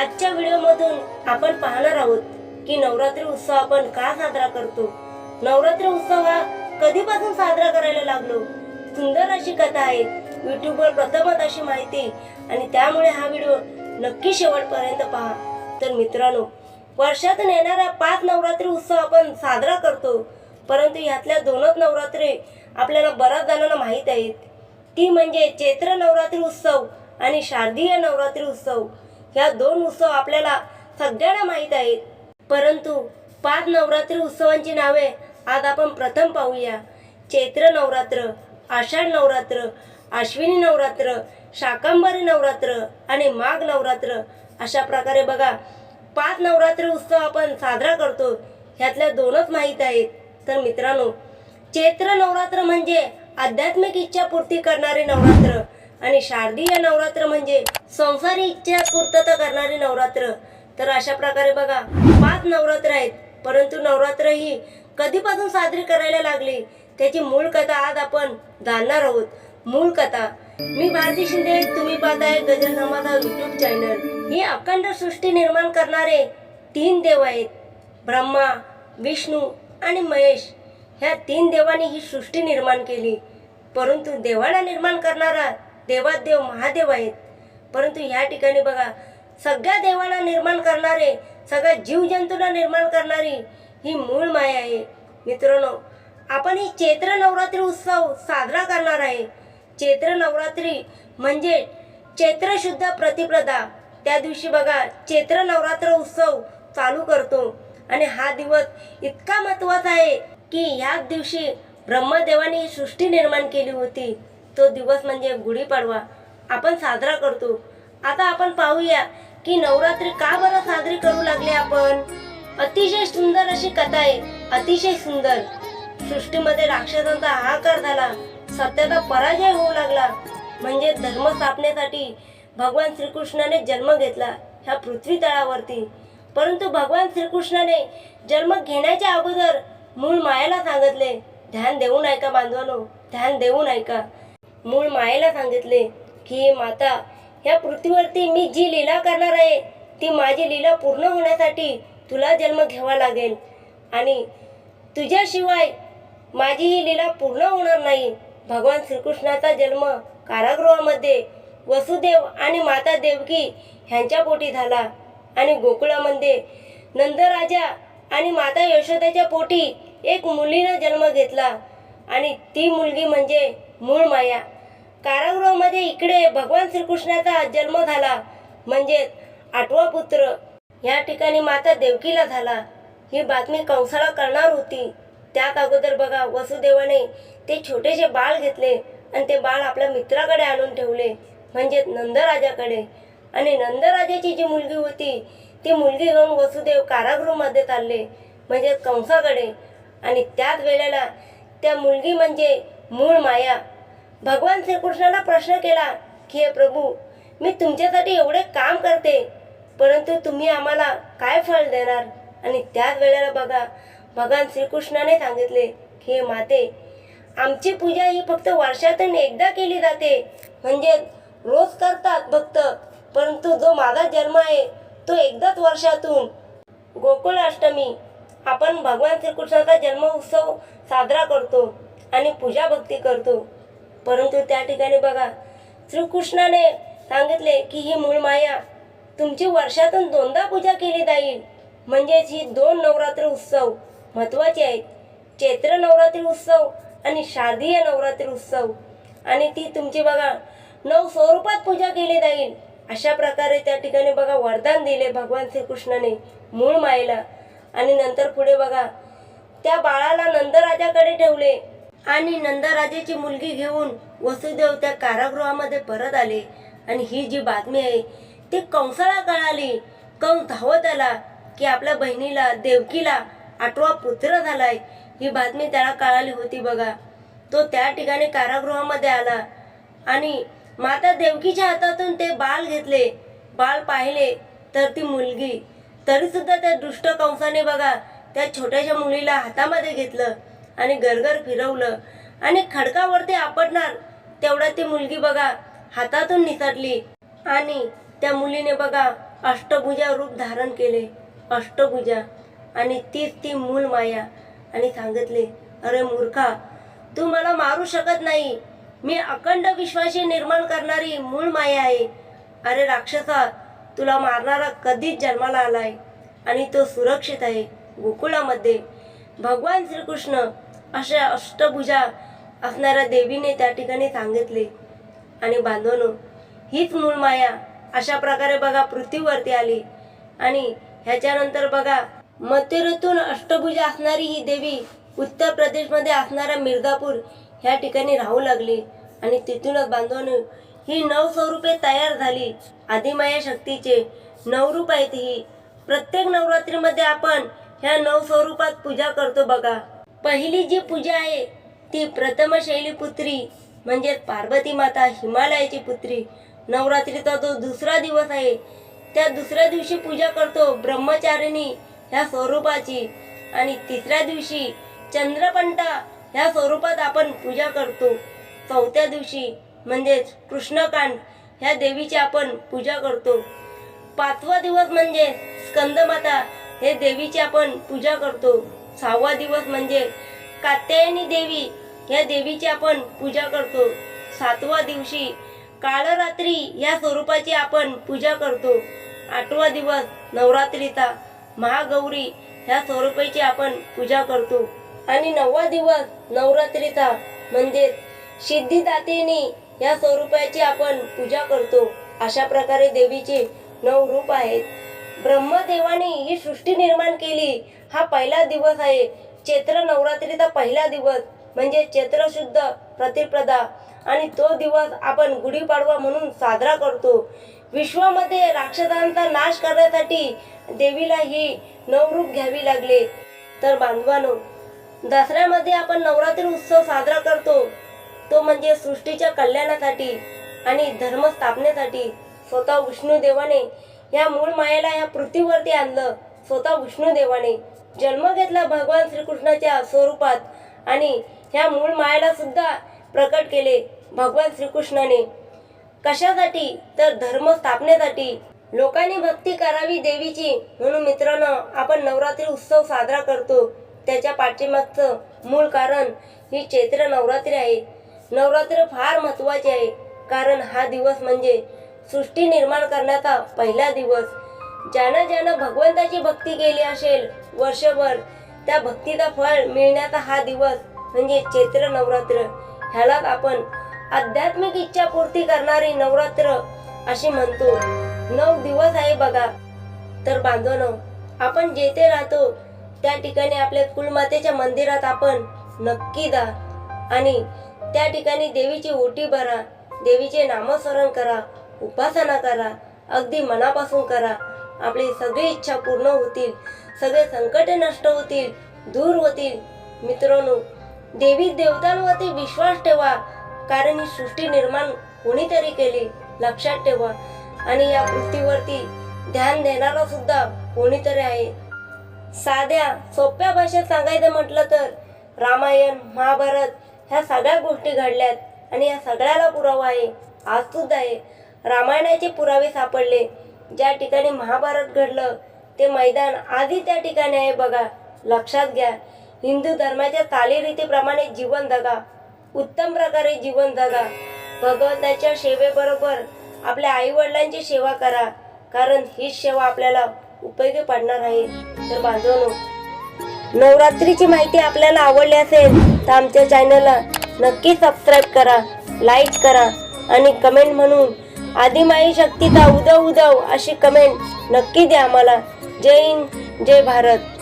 आजच्या व्हिडिओमधून आपण पाहणार आहोत की नवरात्री उत्सव आपण का साजरा करतो? नवरात्री उत्सव हा कधीपासून साजरा करायला लागलो? सुंदर अशी कथा आहे. युट्यूबवर प्रथमच अशी माहिती. आणि त्यामुळे हा व्हिडिओ नक्की शेवटपर्यंत पहा. तर मित्रांनो वर्षातून येणाऱ्या पाच नवरात्री उत्सव आपण साजरा करतो. परंतु ह्यातल्या दोनच नवरात्री आपल्याला बऱ्याच जणांना माहीत आहेत. ती म्हणजे चैत्र नवरात्री उत्सव आणि शारदीय नवरात्री उत्सव. ह्या दोन उत्सव आपल्याला सगळ्यांना माहीत आहेत. परंतु पाच नवरात्री उत्सवांची नावे आज आपण प्रथम पाहूया. चैत्र नवरात्र आषाढ नवरात्र आश्विनी नवरात्र शाकंभरी नवरात्र आणि माघ नवरात्र अशा प्रकारे बघा पाच नवरात्री उत्सव आपण साजरा करतो ह्यातल्या दोनच माहीत आहेत. तर मित्रांनो चैत्र नवरात्र म्हणजे आध्यात्मिक इच्छा पूर्ती करणारे नवरात्र आणि शारदीय नवरात्र म्हणजे संसारी इच्छा पूर्तता करणारे नवरात्र. तर अशा प्रकारे बघा पाच नवरात्र आहेत. परंतु नवरात्र ही कधीपासून साजरी करायला लागली? त्याची मूळ कथा आज आपण जाणणार आहोत. मूळ कथा. मी भारती शिंदे तुम्ही पाहताय गजर समाजा युट्यूब चॅनल ही अखंड सृष्टी निर्माण करणारे तीन देव आहेत. ब्रह्मा विष्णू आणि महेश. ह्या तीन देवांनी ही सृष्टी निर्माण केली. परंतु देवाला निर्माण करणारा देवादेव महादेव आहेत. परंतु ह्या ठिकाणी बघा सगळ्या देवाला निर्माण करणारे सगळ्या जीवजंतूला निर्माण करणारी ही मूळ माया आहे. मित्रांनो आपण ही चैत्र नवरात्री उत्सव साजरा करणार आहे. चैत्र नवरात्री म्हणजे चैत्र शुद्ध प्रतिप्रदा. त्या दिवशी बघा चैत्र नवरात्र उत्सव चालू करतो. आणि हा दिवस इतका महत्त्वाचा आहे की ह्याच दिवशी ब्रह्मदेवाने सृष्टी निर्माण केली होती. तो दिवस म्हणजे गुढीपाडवा. आपण साजरा करतो. आता आपण पाहूया की नवरात्री का बरं साजरी करू लागले आपण? अतिशय सुंदर अशी कथा आहे. अतिशय सुंदर. सृष्टीमध्ये राक्षसांचा हाहाकार झाला. सत्याचा पराजय होऊ लागला. म्हणजे धर्म स्थापनेसाठी भगवान श्रीकृष्णाने जन्म घेतला ह्या पृथ्वी तळावरती परंतु भगवान श्रीकृष्णाने जन्म घेण्याच्या अगोदर मूळ मायाला सांगितले ध्यान देऊन ऐका बांधवानो ध्यान देऊन ऐका. मूळ मायेला सांगितले की माता ह्या पृथ्वीवरती मी जी लीला करणार आहे ती माझी लीला पूर्ण होण्यासाठी तुला जन्म घ्यावा लागेल. आणि तुझ्याशिवाय माझी ही लीला पूर्ण होणार नाही. भगवान श्रीकृष्णाचा जन्म कारागृहामध्ये वसुदेव आणि माता देवकी ह्यांच्या पोटी झाला. आणि गोकुळामध्ये नंदराजा आणि माता यशोदाच्या पोटी एक मुलीनं जन्म घेतला. आणि ती मुलगी म्हणजे मूळ माया. कारागृहामध्ये इकडे भगवान श्रीकृष्णाचा जन्म झाला म्हणजे आठवा पुत्र. या ठिकाणी माता देवकीला झाला. ही बातमी कंसाला करणार होती. त्यात अगोदर बघा वसुदेवाने ते छोटेसे बाळ घेतले आणि ते बाळ आपल्या मित्राकडे आणून ठेवले म्हणजे नंदराजाकडे. आणि नंदराजाची जी मुलगी होती ती मुलगी घेऊन वसुदेव कारागृहामध्ये चालले म्हणजे कंसाकडे. आणि त्याच वेळेला त्या मुलगी म्हणजे मूळ माया. भगवान श्रीकृष्णाला प्रश्न केला की हे प्रभू मी तुमच्यासाठी एवढे काम करते परंतु तुम्ही आम्हाला काय फळ देणार? आणि त्याच वेळेला बघा भगवान श्रीकृष्णाने सांगितले की हे माते आमची पूजा ही फक्त वर्षातून एकदा केली जाते. म्हणजे रोज करतात भक्त परंतु जो माझा जन्म आहे तो एकदाच वर्षातून. गोकुळ अष्टमी आपण भगवान श्रीकृष्णाचा जन्म उत्सव साजरा करतो आणि पूजा भक्ती करतो. परंतु त्या ठिकाणी बघा श्रीकृष्णाने सांगितले की ही मूळ माया तुमची वर्षातून दोनदा पूजा केली जाईल. म्हणजेच ही दोन नवरात्र उत्सव महत्त्वाचे आहेत. चैत्र नवरात्री उत्सव आणि शारदीय नवरात्री उत्सव. आणि ती तुमची बघा नऊ स्वरूपात पूजा केली जाईल. अशा प्रकारे त्या ठिकाणी बघा वरदान दिले भगवान श्रीकृष्णाने मूळ मायेला. आणि नंतर पुढे बघा त्या बाळाला नंदराजाकडे ठेवले. आणि नंदराजाची मुलगी घेऊन वसुदेव त्या कारागृहामध्ये परत आले. आणि ही जी बातमी आहे ती कंसाला कळाली. कंस धावत आला की आपल्या बहिणीला देवकीला आठवा पुत्र झालाय. ही बातमी त्याला कळाली होती बघा. तो त्या ठिकाणी कारागृहामध्ये आला. आणि माता देवकीच्या हातातून ते बाल घेतले. बाल पाहिले तर ती मुलगी. तरीसुद्धा त्या दुष्ट कंसाने बघा त्या छोट्याशा मुलीला हातामध्ये घेतलं. आणि गरगर फिरवलं. आणि खडकावरती आपटणार तेवढ्या ती मुलगी बघा हातातून निसटली. आणि त्या मुलीने बघा अष्टभुजा रूप धारण केले. अष्टभुजा. आणि तीच ती मूल माया. आणि सांगितले अरे मूर्खा तू मला मारू शकत नाही. मी अखंड विश्वाशी निर्माण करणारी मूळ माया आहे. अरे राक्षसा तुला मारणारा कधीच जन्माला आलाय. आणि तो सुरक्षित आहे गोकुळामध्ये. भगवान श्रीकृष्ण अशा अष्टभुजा असणाऱ्या देवीने त्या ठिकाणी सांगितले. आणि बांधवनो हीच मूळ माया अशा प्रकारे बघा पृथ्वीवरती आली. आणि ह्याच्यानंतर बघा मध्य ऋतून अष्टभुजा असणारी ही देवी उत्तर प्रदेशमध्ये असणारा मिर्झापूर ह्या ठिकाणी राहू लागली. आणि तिथूनच बांधवानं ही नऊ स्वरूपे तयार झाली. आदिमाया शक्तीचे नवरूप आहेत ही. प्रत्येक नवरात्रीमध्ये आपण ह्या नऊ स्वरूपात पूजा करतो बघा. पहिली जी पूजा आहे ती प्रथम शैली पुत्री म्हणजे पार्वती माता हिमालयाची पुत्री. नवरात्रीचा जो दुसरा दिवस आहे त्या दुसऱ्या दिवशी पूजा करतो ब्रह्मचारिणी ह्या स्वरूपाची. आणि तिसऱ्या दिवशी चंद्रपंटा ह्या स्वरूपात आपण पूजा करतो. चौथ्या दिवशी म्हणजेच कृष्णकांड ह्या देवीची आपण पूजा करतो. पाचवा दिवस म्हणजे स्कंदमाता हे देवीची आपण पूजा करतो. सहावा दिवस म्हणजे कात्यायनी देवी या देवीची आपण पूजा करतो. सातवा दिवशी काळरात्री या स्वरूपाची आपण पूजा करतो. आठवा दिवस नवरात्रीचा महागौरी ह्या स्वरूपाची आपण पूजा करतो. आणि नववा दिवस नवरात्रीचा म्हणजे सिद्धिदातिनी या स्वरूपाची आपण पूजा करतो. अशा प्रकारे देवीचे नऊ रूप आहेत. ब्रह्मदेवाने ही सृष्टी निर्माण केली. हा पहिला दिवस आहे. चैत्र नवरात्रीचा पहिला दिवस म्हणजे चैत्र शुद्ध प्रतिप्रदा. आणि तो दिवस आपण गुढीपाडवा म्हणून साजरा करतो. विश्वामध्ये राक्षसांचा नाश करण्यासाठी देवीला ही नवरूप घ्यावी लागले. तर बांधवानो दसऱ्यामध्ये आपण नवरात्री उत्सव साजरा करतो. तो म्हणजे सृष्टीच्या कल्याणासाठी आणि धर्म स्थापनेसाठी. स्वतः विष्णुदेवाने या मूळ मायेला या पृथ्वीवरती आणलं. स्वतः विष्णुदेवाने. जन्म घेतला भगवान श्रीकृष्णाच्या स्वरूपात आणि ह्या मूळ मायाला सुद्धा प्रकट केले भगवान श्रीकृष्णाने. कशासाठी? तर धर्म स्थापनेसाठी. लोकांनी भक्ती करावी देवीची म्हणून मित्रांनो आपण नवरात्री उत्सव साजरा करतो. त्याच्या पाठीमागचं मूळ कारण ही चैत्र नवरात्री आहे. नवरात्र फार महत्त्वाचे आहे. कारण हा दिवस म्हणजे सृष्टी निर्माण करण्याचा पहिला दिवस. ज्यानं ज्यानं भगवंताची भक्ती केली असेल वर्षभर त्या भक्तीचा फळ मिळण्याचा हा दिवस म्हणजे चैत्र नवरात्र. ह्यालाच आपण आध्यात्मिक इच्छा पूर्ती करणारी नवरात्र अशी म्हणतो. नऊ दिवस आहे बघा. तर बांधवनो आपण जेथे राहतो त्या ठिकाणी आपल्या कुलमातेच्या मंदिरात आपण नक्की जा आणि त्या ठिकाणी देवीची ओटी भरा देवीचे नामस्मरण करा उपासना करा अगदी मनापासून करा. आपली सगळी इच्छा पूर्ण होतील. सगळे संकटे नष्ट होतील दूर होतील. मित्रांनो देवी देवतांवरती विश्वास ठेवा. कारण ही सृष्टी निर्माण कोणीतरी केली लक्षात ठेवा. आणि या पृथ्वीवरती ध्यान देणारा सुद्धा कोणीतरी आहे. साध्या सोप्या भाषेत सांगायचं म्हटलं तर रामायण महाभारत ह्या सगळ्या गोष्टी घडल्यात आणि या सगळ्याला पुरावा आहे. आज सुद्धा आहे. रामायणाचे पुरावे सापडले. ज्या ठिकाणी महाभारत घडलं ते मैदान आधी त्या ठिकाणी आहे बघा. लक्षात घ्या. हिंदू धर्माच्या चालीरीतीप्रमाणे जीवन जगा. उत्तम प्रकारे जीवन जगा. भगवंताच्या सेवेबरोबर आपल्या आईवडिलांची सेवा करा. कारण हीच सेवा आपल्याला उपयोगी पडणार आहे. तर बांधवनो नवरात्रीची माहिती आपल्याला आवडली असेल तर आमच्या चॅनलला नक्की सबस्क्राईब करा लाईक करा आणि कमेंट म्हणून आदिमाई शक्तीचा उदव उदव अशी कमेंट नक्की द्या आम्हाला. जय हिंद जय भारत.